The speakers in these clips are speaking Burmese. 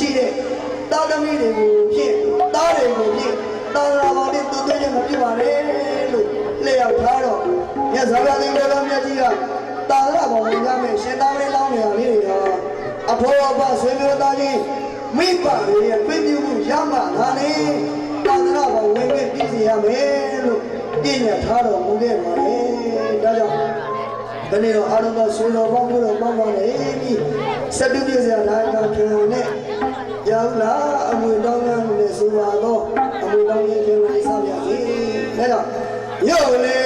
မရှိတဲ့တာသမီတွေကိုဖြင့်တားတွေကိုဖြင့်တာသာပေါင်းနဲ့သူသွင်းခြင်းမဖြစ်ပါနဲ့လို့လျှောက်ထားတော့မြတ်စွာဘုရားသခင်တော်မြတ်ကြီးကတာသာပေါင်းဝင်ကြမယ်ရှင်သားလေးလောင်းနေရလေးတွေကအဖေအဖဆွေမျိုးသားချင်းမိဘတွေရဲ့ပြည့်ပြည့်မှုရမှလာနေတာသာပေါင်းဝင်ခဲ့ပြည်စီရမယ်လို့ပြညာထားတော်မူခဲ့ပါလေဒါကြောင့်ဒီနေ့တော့အားလုံးသောဆွေတော်ပေါင်းတို့ပေါင်းပေါင်းနေပြီစတုပြည့်စရာတိုင်းကခင်နဲ့ ရောက်လာအမွေတောင်းမ်းနဲ့ဆိုပါတော့အမွေတောင်းရင်ခင်လေးစားပြစီဒါကြောင့်ရုပ်လေး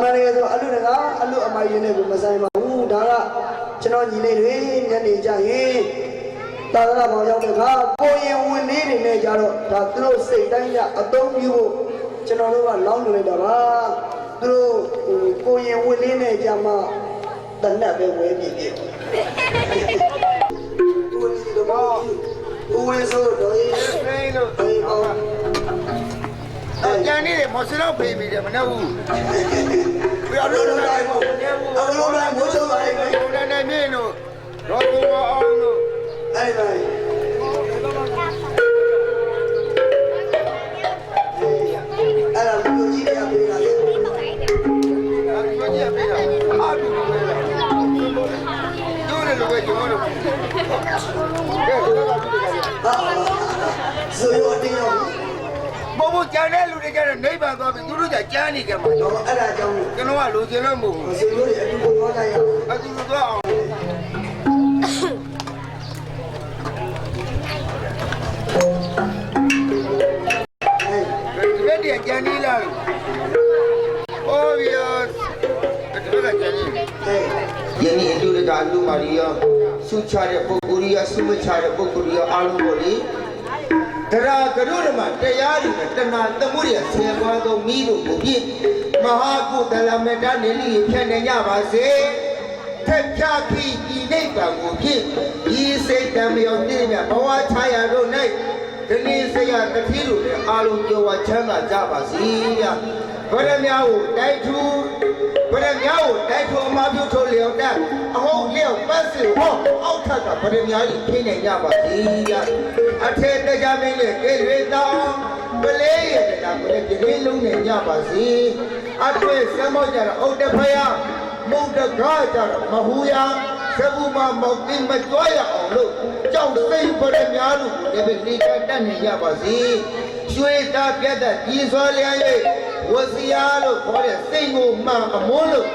မှန်တကယ်ဆိုအလူတကားအလူအမိုက်ရင်းနဲ့ကိုမဆိုင်ပါဘူးဒါကကျွန်တော်ညီလေးတွေညနေကြရင်သာသနာ့ဘောင်ရောက်တဲ့အခါကိုရင်ဝင်လေးတွေနဲ့ကြတော့ဒါသူတို့စိတ်တိုင်းကြအသုံးပြုဖို့ကျွန်တော်တို့ကလောင်းနေလိုက်တာပါသူတို့ဟိုကိုရင်ဝင်လင်းနေကြမှာတနတ်ပဲဝဲပြည့်ပြည့်ကိုဒီတော့ဦးဝင်းဆိုတော့ရေးဖိန်းလို့အေးဟော အကြံနေတယ်မော်စလောက်ဖေးပြီးတယ်မနှက်ဘူးပြောအလို့လုံးလို့တိုင်းလိုက်ပေါ့ပေါ့အလုံးတိုင်းမိုးချုံတိုင်းပဲဘုရားနဲ့မြင့်တို့ရောဘုံအောင်တို့အဲ့ဒါအဲ့ဒါလူကြီးတွေကပြေးလာတယ်အဲဒီမကြီးပေးတာအာတူလို့ပဲတို့လည်းလိုပဲကျွန်တော်တို့ကဲတော့ကတူတယ်ဟာဆိုရောတင်းရော ဘုံဘုံကြံတဲ့လူတွေကျတော့နိဗ္ဗာန်သွားပြီသူတို့ကကြမ်းနေကြမှာတော့အဲ့ဒါကြောင့်ကျွန်တော်ကလိုချင်လို့မဟုတ်ဘူးဆိုရောတွေအတူတူသွားကြရအောင်အတူတူသွားအောင်ဒီဘက်တည်းကြံနေလားဟောပြီးတော့ဒီဘက်ကကြံနေဟဲ့ယနေ့အတူတကာလူမာရီယောဆုချတဲ့ပုဂ္ဂိုလ်ကြီးဆုမချတဲ့ပုဂ္ဂိုလ်ကြီးအားလုံးကိုလေ တရားကရုဏမတရားတွေနဲ့တဏှာသမှုရဆယ်ပွားသောမိတို့ကိုဖြင့်မဟာကုသလမေတ္တာနေလိဖြတ်နေကြပါစေထက်ဖြာခီဤနိဗ္ဗာန်ကိုဖြင့်ဤစိတ်တံမြော်ပြည့်မြတ်ဘဝချာယာတို့၌ဒီနေ့ဆရာတတိတို့လည်းအားလုံးကြောဝချမ်းသာကြပါစေဗျာဗရမ ्या ကိုတိုက်ထူ ဘယ်မြားကိုတိုက်ထုံမပြုတ်ထုတ်လျော်တက်အဟုတ်လျော်ပတ်စီဟောအောက်ထပ်ကဗရမြားကြီးဖိနေကြပါစေရအထေတကြမင်းနဲ့ကိရွေတောင်းပလေးရတနာကိုလည်းဒီလေးလုံးနဲ့ညပါစေအထွေဆမ်းမောက်ကြတော့အုတ်တဖယာမုတ်တကားကြတော့မဟူယာသဘူမမောက်တင်မကြွရအောင်လို့ကြောက်စိတ်ဗရမြားလို့လည်းပဲနေကတတ်နေရပါစေရွှေသားပြတ်တဲ့ကြီးစွာလျာရဲ့ ဝစီယာလို့ခေါ်တဲ့စိတ်ကိုမှန်အမွန်းလို့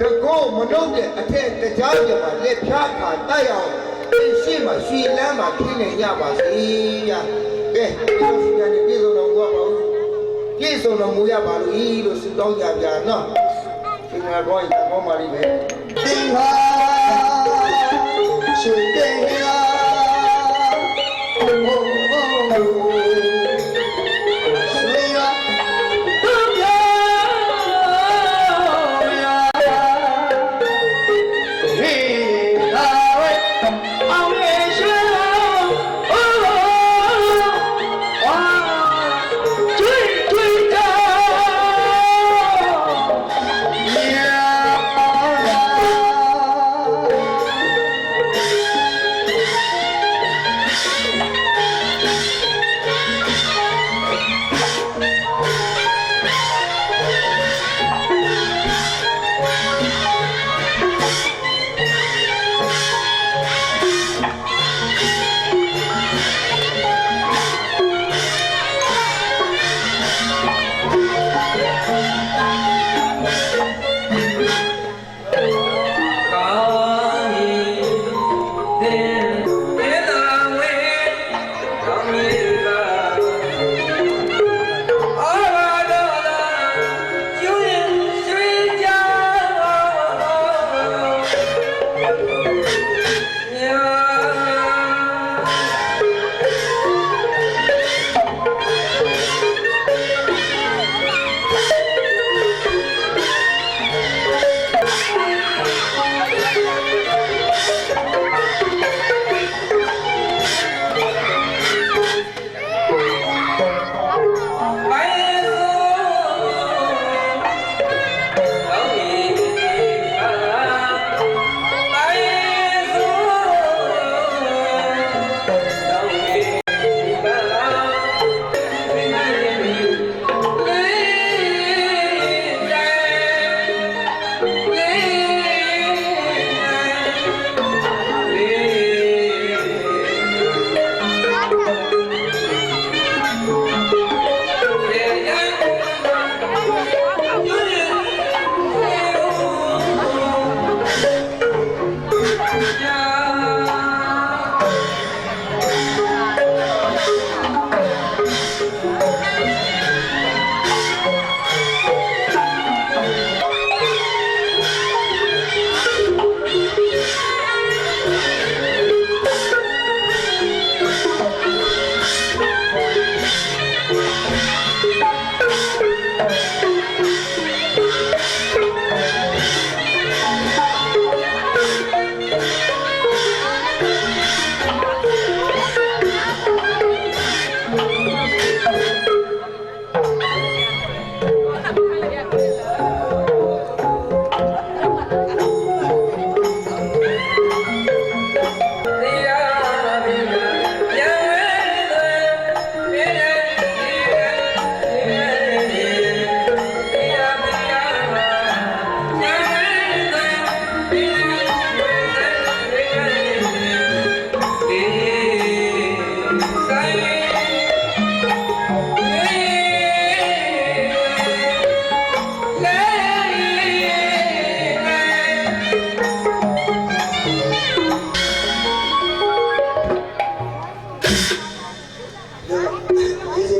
တကောမနှုတ်တဲ့အထက်တရားပြမှာလက်ဖြားခါတိုက်အောင်အင်းရှိမှရွှေလမ်းမှာဖြစ်နေကြပါစေဗျာကဲဒီလိုစီရနေပြည်စုံတော်ကိုပါဦးပြည့်စုံတော်မူရပါလို့ဤလို့ဆုတောင်းကြပြနော်သင်္ဃာကောင်းရင်ကောင်းပါလိမ့်မယ်သင်္ခါရွှေတ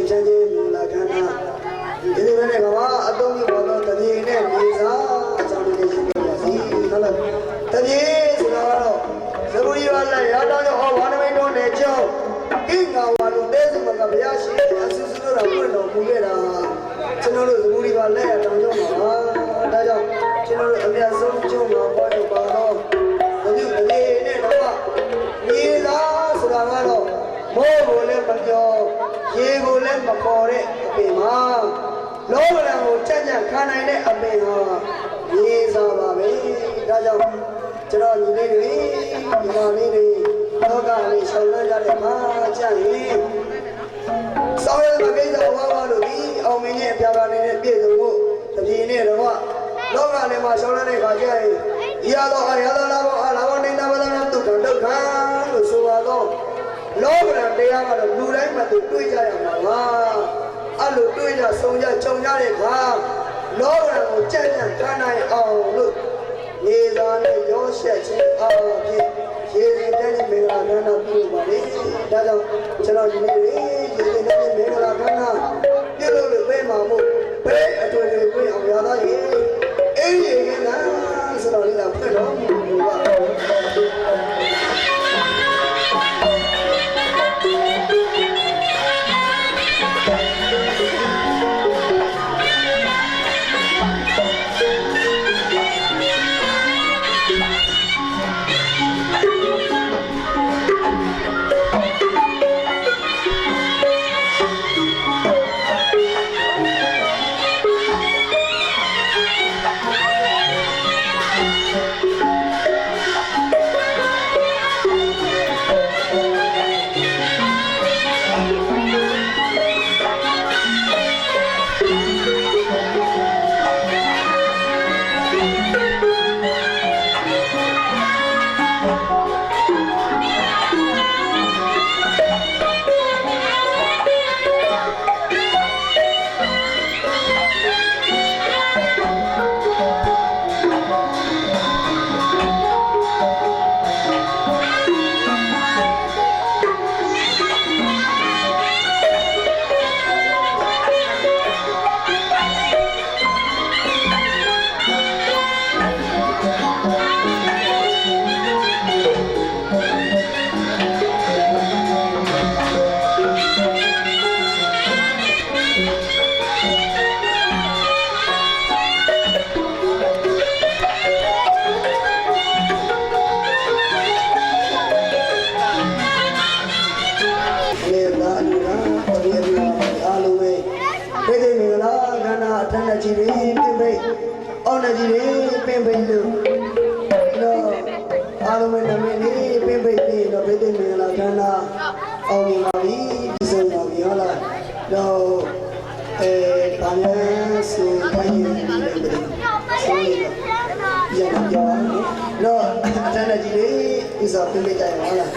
ချမ်းခြင်းမင်္ဂလာကဏ္ဍဒီလိုနဲ့ကဘာအတုံးပြုပေါ်သောတပြေနဲ့မြေစာအကြောင်းလေးရှိနေပါစီဟုတ်လားတပြေဆိုတာကတော့သဘူရီဝါလာရာတောင်းရောဝါနမိတ်တော်နဲ့ကျောင်းဤငါဝါလူတဲစမကဘုရားရှိအဆူဆူတော်ပြည့်တော်မူခဲ့တာကျွန်တော်တို့သဘူရီဝါလက်ရတောင်းကျောင်းပါဒါကြောင့်ကျွန်တော်တို့အမြတ်ဆုံးကျောင်းမှာပေါ်တော့ပါ ကိုလည်းမပြောရေကိုလည်းမပေါ်တဲ့အပင်မှာလောကဓာတ်ကိုကြက်ကြက်ခံနိုင်တဲ့အပင်ဟာမြေစားပါပဲဒါကြောင့်ကျွန်တော်ညီလေးတွေဒီမှာလေးတွေလောကလေးရှောင်လန်းကြတဲ့မှာကြရင်ဆောင်းရဲမကိစ္စဝါဝါလို့ဒီအောင်မင်းရဲ့အပြာပါနေတဲ့ပြည်စုံမှုတပြေနဲ့တော့လောကလည်းမှာရှောင်းတဲ့ခါကျရင်ဒီရတော့အရသာလာဘောအလာဘောနေတာဘာသာဒုက္ခဒုက္ခလို့ဆိုပါတော့ လောကရန်တရားကတော့လူတိုင်းမှာသူတွေးကြရမှာပါအဲ့လိုတွေးကြဆုံကြကြုံကြတဲ့ခါလောကရန်ကိုကြက်ကြက်ခံနိုင်အောင်လို့နေသာနဲ့ရောရှက်ခြင်းအားဖြင့်ရေရင်တဲ့မင်္ဂလာကဏ္ဍပြုပါလေဒါကြောင့်ကျွန်တော်ဒီနေ့ရေရင်တဲ့မင်္ဂလာကဏ္ဍပြုလို့လို့ပြေးမှာမို့ဘယ်အတွေ့အကြုံကိုအောင်ရသားရေအေးရေကလားဆိုတော့လေဖွင့်တော့ဘူးပါ ရင်ရပြောတော့အထက်နဲ့ကြီးတွေဒီစားပြင်ပိတ်ကြရအောင်လား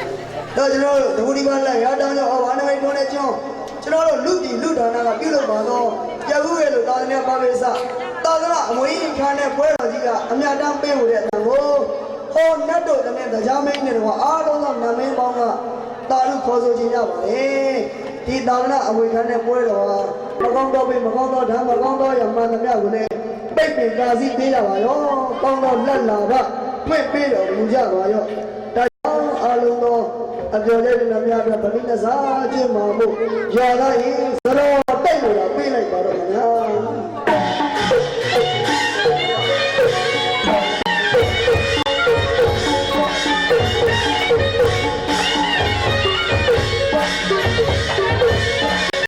တော့ကျွန်တော်တို့ဒဂူဒီပါလက်ရတောင်းကြောင့်ဘာနာမိတ်ထွန်းတဲ့ကျွန်းကျွန်တော်တို့လူပြည်လူဒါနကပြုလုပ်ပါတော့ပြခုရဲ့လို့သာသနာပါပိစသာသနာအမွေခါနဲ့ပွဲတော်ကြီးကအမြတ်တမ်းပေးဖို့တဲ့အတန်ကိုဟောနတ်တို့တဲ့တရားမင်းတွေတော့အားလုံးသောနာမင်းပေါင်းကတာလူခေါ်ဆိုခြင်းရပါလေ ဒီသာသနာအမွေခါနဲ့ပွဲတော်ဟာမကောင်းတော့ပြီမကောင်းတော့ဓမ္မမကောင်းတော့ရမှန်သမျှကိုလည်းပိတ်ပင်ကာစီပေးကြပါရောကောင်းတော့လက်လာကဖွင့်ပေးတော်မူကြပါရောအလုံးသောအပြော်တဲ့နမများပြဗလိနစားခြင်းမှာမို့ရာသာရင်